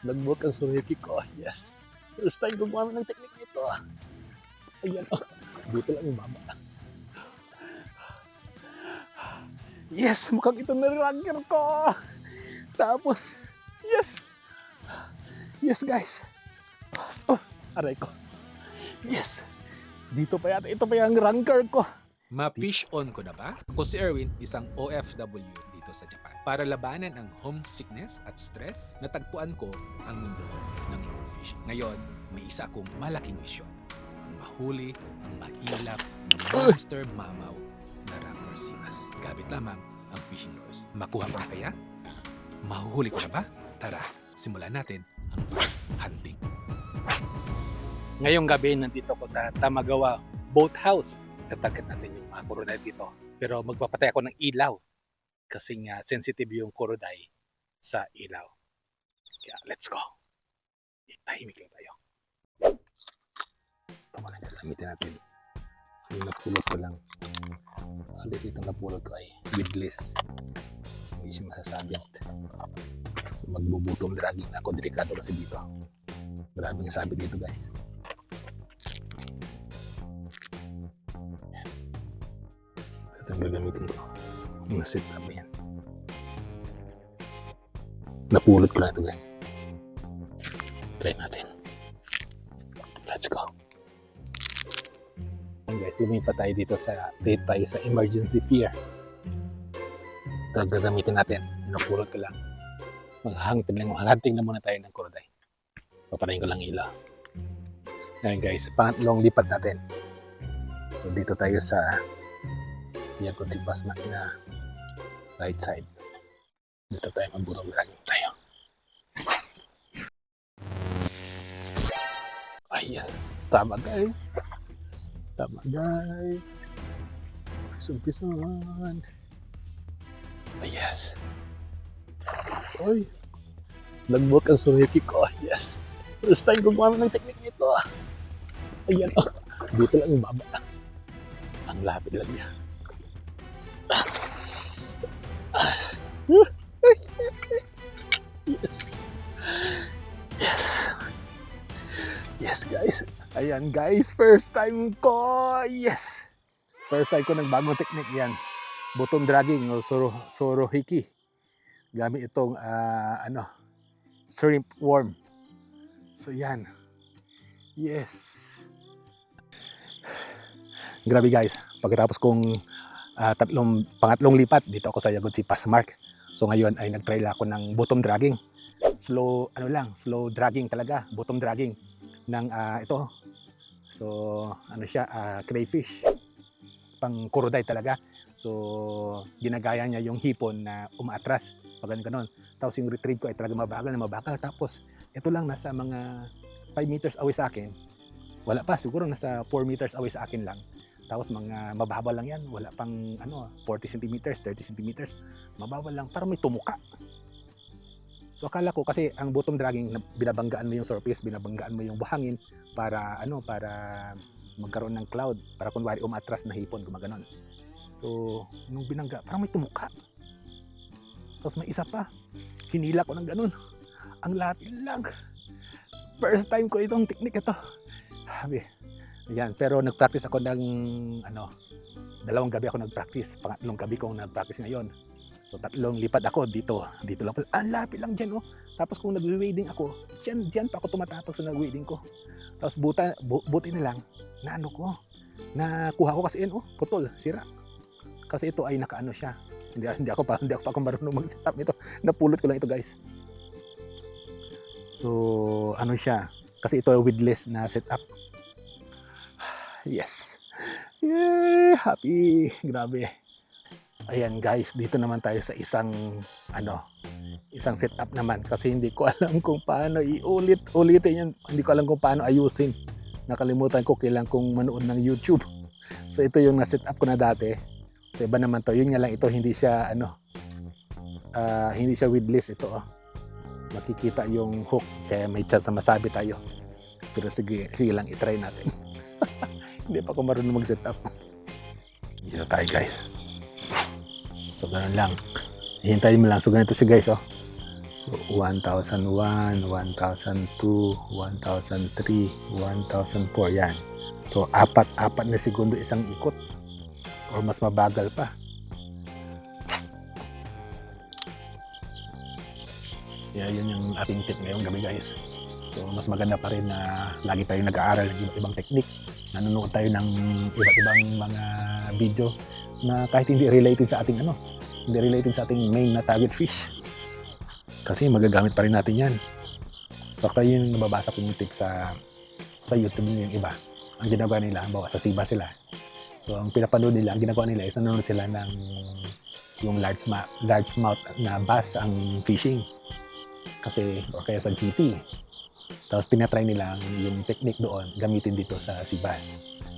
Nag-work ang suriki ko. Yes. First time gumamit ng technique nito. Ayan. Oh. Dito lang yung baba. Yes! Mukhang ito na ranker ko! Tapos, yes! Yes, guys! Oh, aray ko. Yes! Dito pa yata. Ito pa yung ranker ko. Ma-fish on ko na ba? Ako si Erwin, isang OFW dito sa Japan. Para labanan ang homesickness at stress, natagpuan ko ang mundo ng fishing. Ngayon, may isa akong malaking misyon. Ang mahuli, ang mailap, ng monster mamaw na Raptor Simas. Gamit lamang ang fishing lures. Makuha pa kaya? Mahuhuli ko na ba? Tara, simulan natin ang hunting. Ngayong gabi, nandito ko sa Tamagawa Boathouse. Tatarget natin yung mga dito. Pero magpapatay ako ng ilaw. Kasi nga, sensitive yung kuroday sa ilaw. Kaya, let's go. Tahimik lang tayo. Ito muna gagamitin natin. Yung napulot ko lang. Alis itong napulot ko ay weedless. Hindi siya masasabit. So magbubutom dragging na ako. Delikado kasi dito. Maraming sabit dito guys. Ito yung gagamitin ko. Yung set up yan. Napulot ko lang ito guys. Try natin. Let's go. Ayan guys, lumipat tayo dito sa dito tayo sa emergency fear. Ito gagamitin natin. Napulot ko lang. Maghangting lang, maghangting na muna tayo ng kuroday. Papatayin ko lang ilaw. Ayan guys, pangatlong lipat natin. So, dito tayo sa Yagot si Pasma na right side. Dito tayo magbutong dragging tayo. Ay, yes. Tama guys. Tama guys. Umpisa-umpisahan. Ay, yes. Oy. Nag-work ang suriki ko. Yes. First time gumamit ng technique nito. ah. Ayan, oh. Dito lang yung baba. Ang lapit lang niya. Yes. Yes. Yes, guys. Ayan, guys. First time ko. Yes. First time ko nagbagong technique yan. Bottom dragging o soro, sorohiki. Gamit itong ah, ano, shrimp worm. So, yan. Yes. Grabe guys, pagkatapos kong ah, tatlong, pangatlong lipat dito ako sa Yagodsi Passmark. So ngayon ay nag-try lang ako ng bottom dragging. Slow, ano lang, slow dragging talaga, bottom dragging ng ah, ito. So ano siya, ah, crayfish. Pang kuroday talaga. So ginagaya niya yung hipon na umaatras. Pag ganun. Tapos yung retrieve ko ay talaga mabagal na mabagal. Tapos ito lang nasa mga 5 meters away sa akin. Wala pa, siguro nasa 4 meters away sa akin lang. Tapos mga mababa lang yan, wala pang ano, 40 centimeters, 30 centimeters. Mababa lang, parang may tumuka. So akala ko kasi ang bottom dragging, na- binabanggaan mo yung surface, binabanggaan mo yung buhangin para ano, para magkaroon ng cloud, para kunwari umatras na hipon, gumaganon. So, nung binangga, parang may tumuka. Tapos may isa pa, hinila ko ng ganun. Ang lapit lang. First time ko itong technique ito. Sabi, Ayan, pero nag-practice ako ng ano, dalawang gabi ako nag-practice, pangatlong gabi kong nag-practice ngayon. So tatlong lipat ako dito, dito lang. Ang lapit lang diyan oh. Tapos kung nag-wading ako, diyan, diyan pa ako tumatapak sa nag-wading ko. Tapos buta, bu, buti na lang, na ano ko, nakuha ko kasi yan oh, putol, sira. Kasi ito ay nakaano siya. Hindi, hindi ako pa, hindi ako pa ako marunong mag-setup nito. Napulot ko lang ito guys. So, ano siya, kasi ito ay weedless na setup. Yes. Yeah, happy. Grabe. Ayan guys, dito naman tayo sa isang ano, isang setup naman kasi hindi ko alam kung paano iulit ulitin yan. Hindi ko alam kung paano ayusin. Nakalimutan ko kailan kong manood ng YouTube. So ito yung na-set up ko na dati. So iba naman to. Yun nga lang ito hindi siya ano ah, hindi siya weedless ito oh. Makikita yung hook kaya may chance na masabi tayo. Pero sige, sige lang i-try natin. Hindi pa ako marunong mag-set up. Dito tayo guys. So ganun lang. Hihintayin mo lang. So ganito si guys oh. So 1001, 1002, 1003, 1004 yan. So apat-apat na segundo isang ikot or mas mabagal pa. Yeah, yun yung ating tip ngayong gabi guys. So mas maganda pa rin na lagi tayong nag-aaral ng iba't ibang technique. Nanonood tayo ng iba't ibang mga video na kahit hindi related sa ating ano, hindi related sa ating main na target fish. Kasi magagamit pa rin natin yan. So kaya yung nababasa ko yung tip sa sa YouTube yung iba. Ang ginagawa nila, bawa sa Siba sila. So ang pinapanood nila, ang ginagawa nila is nanonood sila ng yung large, ma- large mouth na bass ang fishing. Kasi, o kaya sa GT. Tapos tinatry nila yung technique doon gamitin dito sa Sibas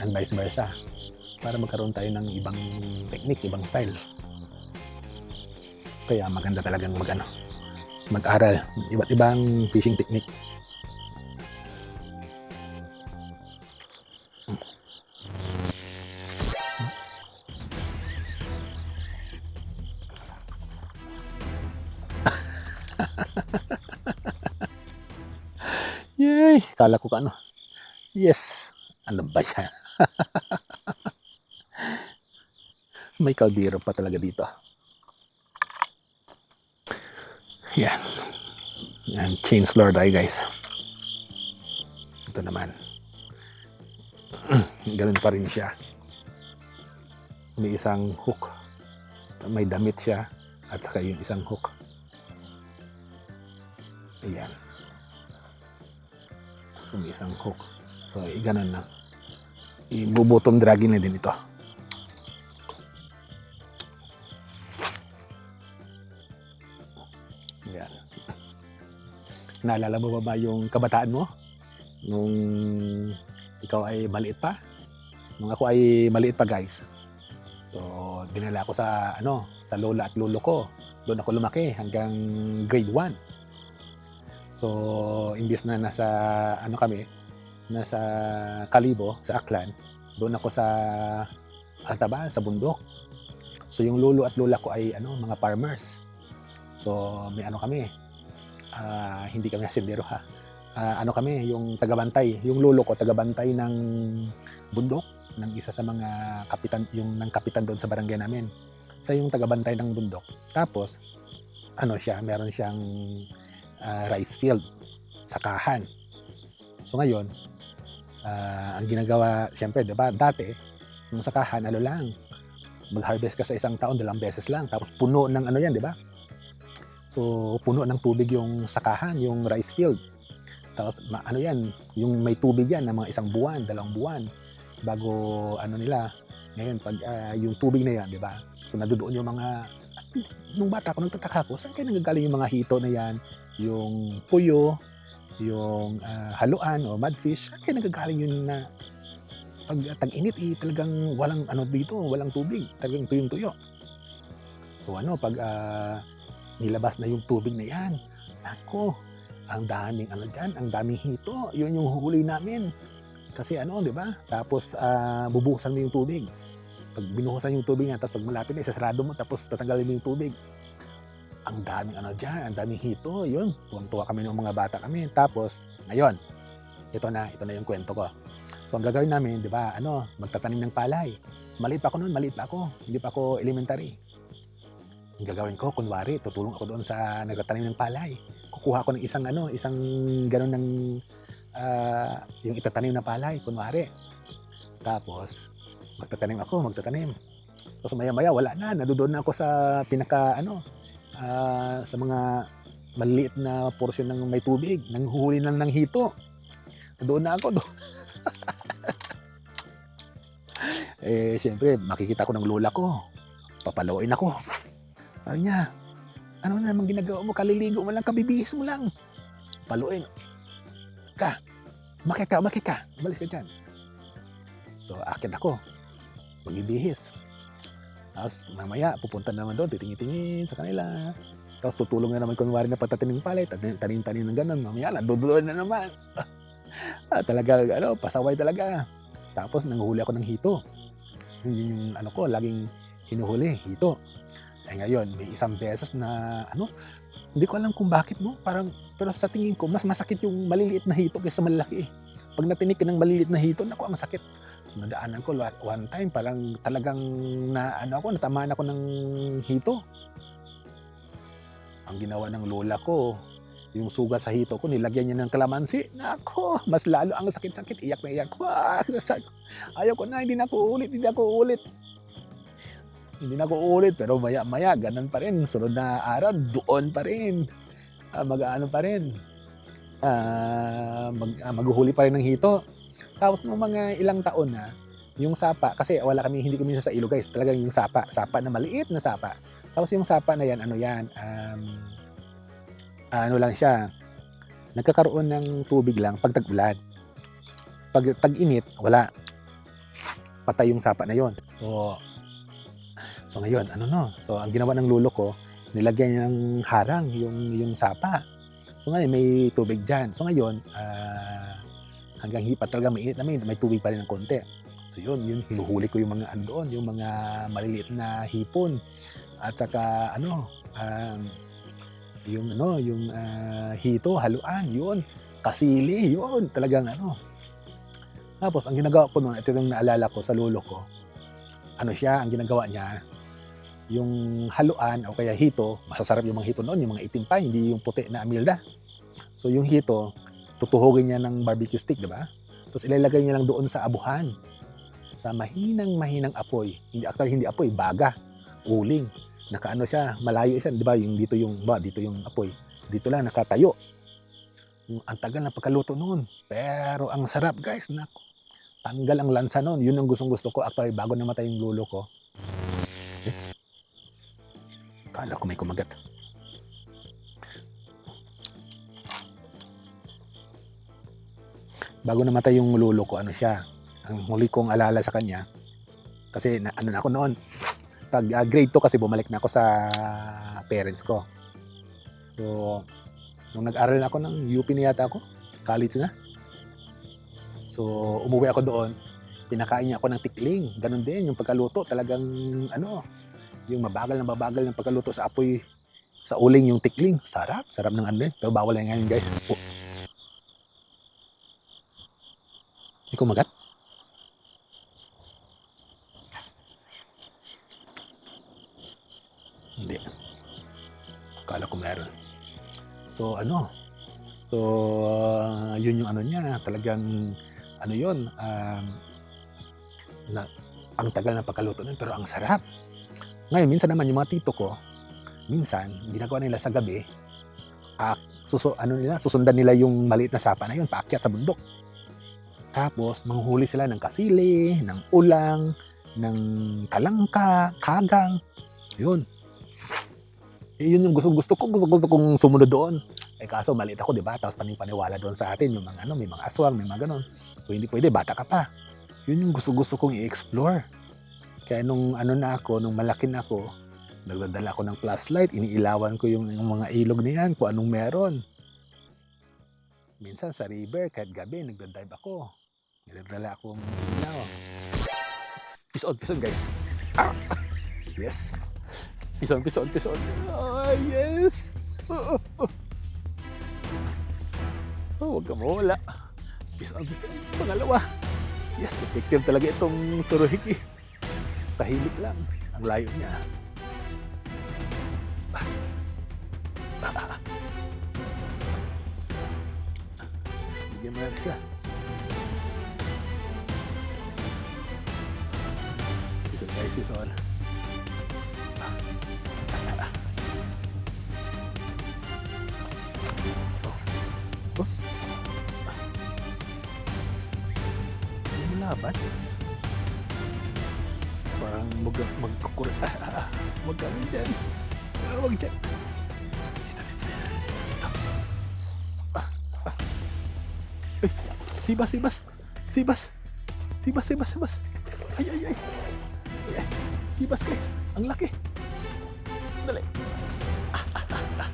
and vice versa para magkaroon tayo ng ibang technique, ibang style. Kaya maganda talagang mag ano, mag-aral iba't ibang fishing technique. Kala ko ka ano. Yes! Ano ba yan? May kaldero pa talaga dito. Yan. Yan. Chains Lord tayo guys. Ito naman. Ganun pa rin siya. May isang hook. May damit siya. At saka yung isang hook. Ayan. May isang hook. So, i- ganun lang. I-bottom dragging na din ito. Yan. Naalala mo ba ba yung kabataan mo? Nung ikaw ay maliit pa? Nung ako ay maliit pa guys. So, dinala ako sa ano, sa lola at lolo ko. Doon ako lumaki hanggang grade 1. So, imbis na nasa ano kami, nasa Kalibo, sa Aklan, doon ako sa Altabas, sa bundok. So, yung lolo at lola ko ay ano, mga farmers. So, may ano kami, ah, hindi kami hasindero ha. Ah, ano kami, yung tagabantay. Yung lolo ko, tagabantay ng bundok ng isa sa mga kapitan, yung ng kapitan doon sa barangay namin. Sa yung tagabantay ng bundok. Tapos, ano siya, meron siyang ah, rice field, sakahan. So ngayon, ah, ang ginagawa, siyempre, di ba, dati, yung sakahan, ano lang, mag-harvest ka sa isang taon, dalawang beses lang, tapos puno ng ano yan, di ba? So, puno ng tubig yung sakahan, yung rice field. Tapos, ma- ano yan, yung may tubig yan ng mga isang buwan, dalawang buwan, bago, ano nila, ngayon, pag ah, yung tubig na yan, di ba? So, nandoon yung mga, nung bata ko, nagtataka ko, saan kayo nagagaling yung mga hito na yan? Yung puyo, yung ah, haluan o mudfish, saan kayo nagagaling yun na pag tag-init, eh, talagang walang ano dito, walang tubig, talagang tuyong-tuyo. So ano, pag ah, nilabas na yung tubig na yan, ako, ang daming ano dyan, ang daming hito, yun yung huli namin. Kasi ano, di ba? Tapos ah, bubuhusan mo yung tubig. Pag binuhusan yung tubig niya, tapos pag malapit na, isasarado mo, tapos tatanggalin mo yung tubig. Ang daming ano dyan, ang daming hito, yun. Tuwang-tuwa kami ng mga bata kami. Tapos, ngayon, ito na, ito na yung kwento ko. So, ang gagawin namin, di ba, ano, magtatanim ng palay. So, maliit pa ako noon, maliit pa ako. Hindi pa ako elementary. Ang gagawin ko, kunwari, tutulong ako doon sa nagtatanim ng palay. Kukuha ko ng isang, ano, isang gano'n ng, ah, yung itatanim na palay, kunwari. Tapos, magtatanim ako, magtatanim. Tapos maya-maya, wala na. Nadudoon na ako sa pinaka, ano, ah, sa mga maliit na portion ng may tubig. Nanghuhuli lang ng hito. Doon na ako. Doon. eh, siyempre, makikita ko ng lola ko. Papaluin ako. Sabi niya, ano na naman ginagawa mo? Kaliligo mo lang, kabibihis mo lang. Paluin. Ka, umakit ka, umakit ka. Umalis ka dyan. So, akit ako. Magbibihis. Tapos, mamaya, pupunta naman doon, titingin-tingin sa kanila. Tapos, tutulong na naman kunwari na pagtatanim ng palay, tanim- tanim-tanim ng ganun. Mamaya, nandoon na naman. ah, talaga, ano, pasaway talaga. Tapos, nanguhuli ako ng hito. Yun yung, ano ko, laging hinuhuli, hito. Eh ngayon, may isang beses na, ano, Hindi ko alam kung bakit mo. Parang, pero sa tingin ko, mas masakit yung maliliit na hito kaysa malaki. Pag natinik ng maliliit na hito, naku, ang sakit. So, nadaanan ko wa- one time, parang talagang na, ano ako, natamaan ako ng hito. Ang ginawa ng lola ko, yung suga sa hito ko, nilagyan niya ng kalamansi. Nako, mas lalo ang sakit-sakit. Iyak na iyak. Ah, ko, Ayaw ko na, hindi na ako ulit, hindi ako ulit. Hindi na ako ulit, pero maya-maya, ganun pa rin. Sunod na araw, doon pa rin. Ah, mag-ano pa rin. Ah, mag, ah, maghuhuli pa rin ng hito. Tapos nung mga ilang taon na, yung sapa, kasi wala kami, hindi kami sa ilo guys, talagang yung sapa, sapa na maliit na sapa. Tapos yung sapa na yan, ano yan, um, ano lang siya, nagkakaroon ng tubig lang pag tag-ulan. Pag tag-init, wala. Patay yung sapa na yon. So, so ngayon, ano no? So, ang ginawa ng lulo ko, nilagyan niya ng harang yung, yung sapa. So ngayon, may tubig dyan. So ngayon, ah, hanggang pa talaga mainit na may, may tubig pa rin ng konti. So yun, yun, hinuhuli ko yung mga ano doon, yung mga maliliit na hipon. At saka, ano, um, yung ano, yung ah, hito, haluan, yun. Kasili, yun. Talagang ano. Tapos, ang ginagawa ko noon, ito yung naalala ko sa lolo ko. Ano siya, ang ginagawa niya, yung haluan o kaya hito, masasarap yung mga hito noon, yung mga itim pa, hindi yung puti na amilda. So yung hito, tutuhugin niya ng barbecue stick, di ba? Tapos ilalagay niya lang doon sa abuhan. Sa mahinang mahinang apoy. Hindi actually hindi apoy, baga, uling. Nakaano siya, malayo siya, di ba? Yung dito yung ba, dito yung apoy. Dito lang nakatayo. Yung ang tagal na pagkaluto noon. Pero ang sarap, guys. Nako. Tanggal ang lansa noon. Yun ang gustong gusto ko. Actually, bago namatay yung lulo ko. Eh? Kala ko may kumagat. Bago namatay yung lulo ko, ano siya, ang huli kong alala sa kanya, kasi na, ano na ako noon, pag ah, grade 2 kasi bumalik na ako sa parents ko. So, nung nag-aral na ako ng UP na yata ako, college na. So, umuwi ako doon, pinakain niya ako ng tikling. Ganon din, yung pagkaluto, talagang ano, yung mabagal na mabagal ng pagkaluto sa apoy sa uling yung tikling. Sarap, sarap ng ano eh. Pero bawal na ngayon guys. May kumagat? Hindi. Akala ko meron. So ano? So ah, yun yung ano niya. Talagang ano yun. Um, na, ang tagal na pagkaluto nun pero ang sarap. Ngayon, minsan naman yung mga tito ko, minsan, ginagawa nila sa gabi, ah, suso, ano nila, susundan nila yung maliit na sapa na yun, paakyat sa bundok. Tapos, manghuli sila ng kasili, ng ulang, ng talangka, kagang. Yun. Eh, yun yung gusto, gusto ko, gusto, gusto kong sumunod doon. Eh kaso maliit ako, di ba? Tapos panipaniwala doon sa atin, yung mga ano, may mga aswang, may mga ganon. So hindi pwede, bata ka pa. Yun yung gusto-gusto kong i-explore. Kaya nung ano na ako, nung malaki na ako, nagdadala ako ng flashlight, iniilawan ko yung, yung mga ilog niyan, kung anong meron. Minsan sa river, kahit gabi, nagdadive ako. Nagdadala akong ilaw. Peace on, peace on guys. Ah! Yes. Peace on, peace on, peace on. Ah, yes. Oh, oh, oh. Oh, huwag ka mawala. Peace on, peace on. Pangalawa. Yes, detective talaga itong suruhiki. Tahimik lang. Ang layo niya. Ah, ah. Bigyan mo na siya. Guys, is ah. Oh. Ano laban? Parang mag magkukur... Rin dyan. Ah, Wag dyan. Sibas, sibas. Sibas. Sibas, sibas, sibas. Ay, ay. Ay, Sibas, guys. Ang laki. Dali. Ah, ah, ah, ah.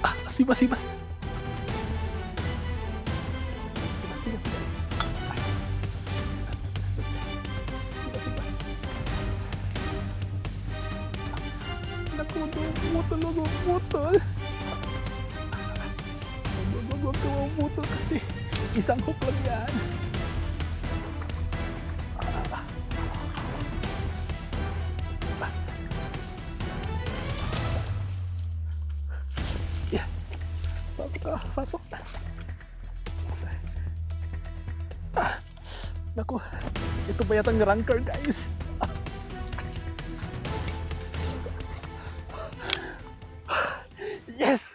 Ah, sibas, sibas. Sibas, sibas, sibas. Ay. Sibas, sibas. Naku, putol ako, putol. Huwag ka maputol kasi isang hook lang yan. Yatang ranker guys? Yes!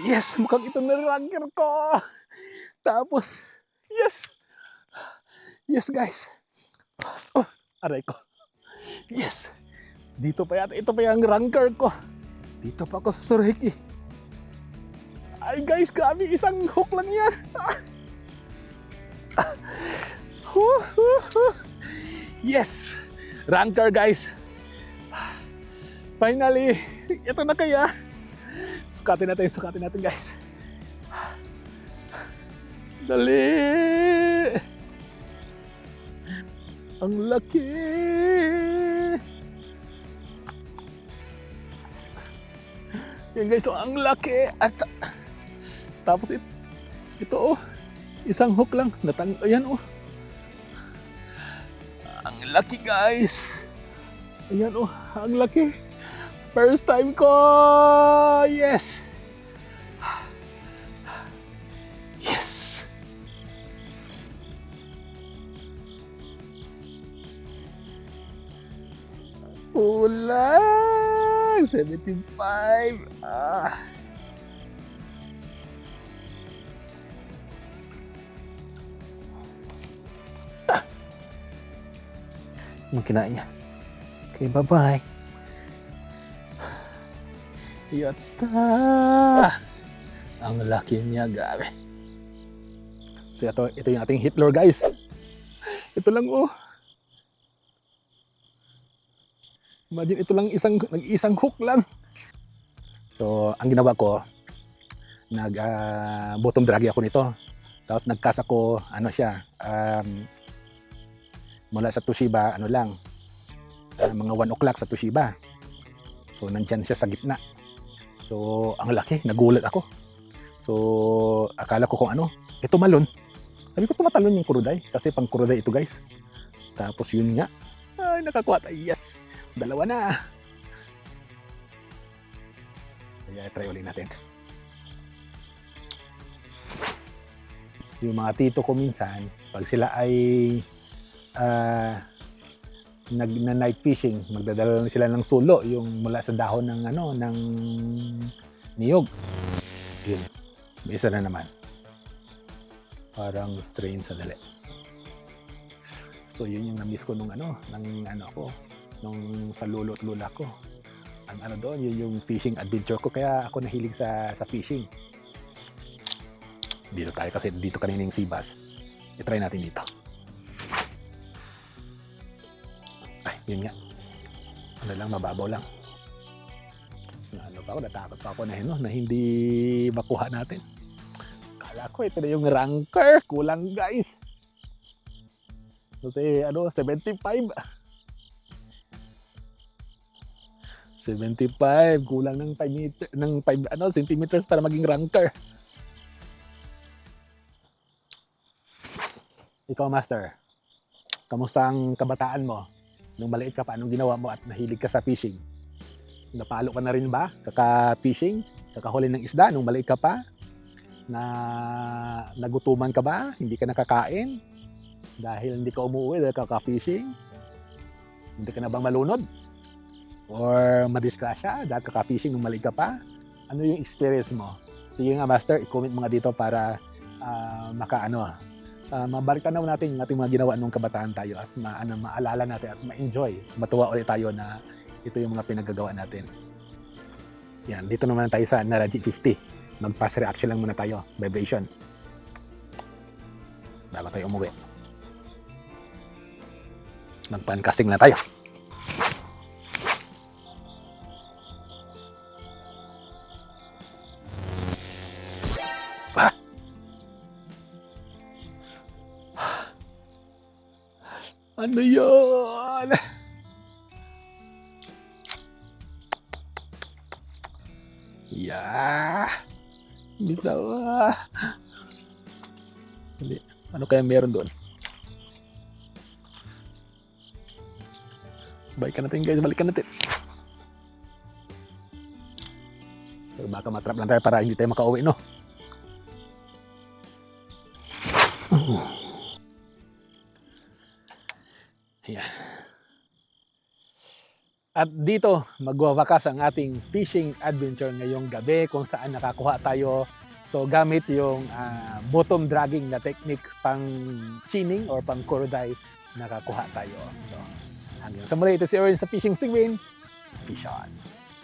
Yes! Mukhang ito na ranker ko! Tapos, yes! Yes guys! Oh, aray ko. Yes! Dito pa yata, ito pa yung ranker ko. Dito pa ako sa Sureki. Ay guys, grabe, isang hook lang yan. Huh. Yes! Ranker guys! Finally, ito na kaya. Sukatin natin, sukatin natin guys. Dali! Ang laki! Yan guys, so ang laki! At tapos it, ito oh, isang hook lang. Natang, ayan oh. Laki guys! Ayan oh, ang laki! First time ko! Yes! Yes! Ulang! 75! Ah! Ah! Yung kinain niya. Okay, bye-bye. Yata! Ang laki niya, grabe. So ito, ito yung ating Hitler guys. Ito lang oh. Imagine ito lang isang nag-isang hook lang. So ang ginawa ko, nag ah, bottom drag ako nito. Tapos nagkasa ko ano siya, um, mula sa Toshiba, ano lang, ah, mga 1 o'clock sa Toshiba. So nandyan siya sa gitna. So, ang laki, nagulat ako. So, akala ko kung ano, ito malon. Sabi ko tumatalon yung kuruday kasi pang kuruday ito guys. Tapos yun nga, ay nakakuha tayo, yes, dalawa na. Kaya try ulit natin. Yung mga tito ko minsan, pag sila ay ah, nag na night fishing, magdadala lang sila ng sulo, yung mula sa dahon ng ano, ng niyog. Yun. May isa na naman. Parang strain sa dali. So yun yung na-miss ko nung ano, ng ano ako, nung sa lolo at lula ko. Ang ano doon, yun yung fishing adventure ko, kaya ako nahilig sa sa fishing. Dito tayo kasi dito kanina yung sibas. I-try natin dito. Yun nga. Ano lang, mababaw lang. Ano pa ako, natakot pa ako na, ano, na hindi makuha natin. Kala ko, ito na yung ranker. Kulang, guys. Kasi, ano, 75. 75. Kulang ng 5 meter, ng 5, ano, centimeters para maging ranker. Ikaw, Master. Kamusta ang kabataan mo? Nung maliit ka pa, anong ginawa mo at nahilig ka sa fishing? Napalo ka na rin ba? Kaka-fishing? Kakahuli ng isda nung maliit ka pa? Na nagutuman ka ba? Hindi ka nakakain? Dahil hindi ka umuwi dahil kaka-fishing? Hindi ka na bang malunod? Or madisgrasya dahil kaka-fishing nung maliit ka pa? Ano yung experience mo? Sige nga, Master, i-comment mo nga dito para ah, maka ano, uh, mabalikan na natin yung ating mga ginawa nung kabataan tayo at ma, ano, maalala natin at ma-enjoy, matuwa ulit tayo na ito yung mga pinagagawa natin. Yan, dito naman tayo sa Nara G50. Mag-pass reaction lang muna tayo, vibration. Bago tayo umuwi. Mag-pan casting na tayo. Ano yun? Yeah. Daw. Ah. Hindi. Ano kaya meron doon? Balikan natin guys, balikan natin. Pero baka matrap lang tayo para hindi tayo makauwi, no? Ayan. At dito, magwawakas ang ating fishing adventure ngayong gabi kung saan nakakuha tayo. So gamit yung ah, bottom dragging na technique pang chining or pang kuroday, nakakuha tayo. So, hanggang sa muli, ito si Erwin sa Fishing Sigwin. Fish on.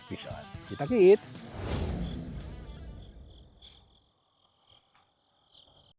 Fish on. Kita kits!